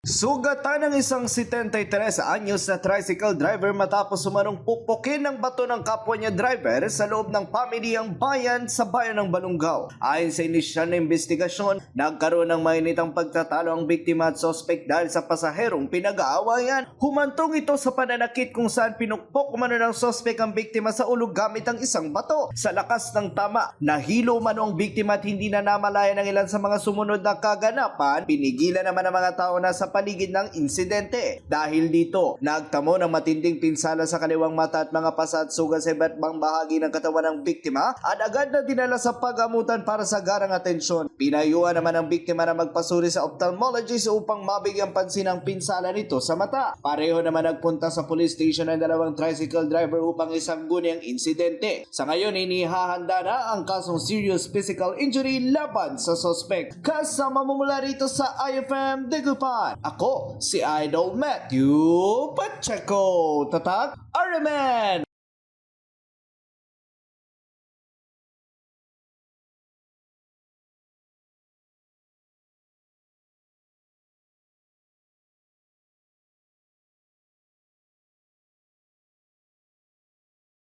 Sugatan ng isang 73 anyos na tricycle driver matapos sumanong pukpukin ng bato ng kapwa niya driver sa loob ng pamilyang bayan sa bayan ng Balungaw. Ayon sa inisyal na investigasyon, nagkaroon ng mainitang pagtatalo ang biktima at sospek dahil sa pasaherong pinag-aawayan. Humantong ito sa pananakit kung saan pinukpok umano ng sospek ang biktima sa ulo gamit ang isang bato. Sa lakas ng tama, nahilo umano ang biktima at hindi na namalayan ng ilan sa mga sumunod na kaganapan. Pinigilan naman ang mga tao na sa paligid ng insidente. Dahil dito, nagtamo ng matinding pinsala sa kaliwang mata at mga pasa at sugat sa iba't bang bahagi ng katawan ng biktima at agad na dinala sa pagamutan para sa garang atensyon. Pinayuhan naman ang biktima na magpasuri sa ophthalmologist upang mabigyan pansin ang pinsala nito sa mata. Pareho naman nagpunta sa police station ang dalawang tricycle driver upang isangguni ang insidente. Sa ngayon, inihahanda na ang kasong serious physical injury laban sa suspect. Kasama mo mula rito sa IFM Degupan. Ako, si Idol Matthew Pacheco. Tatak, Ariman!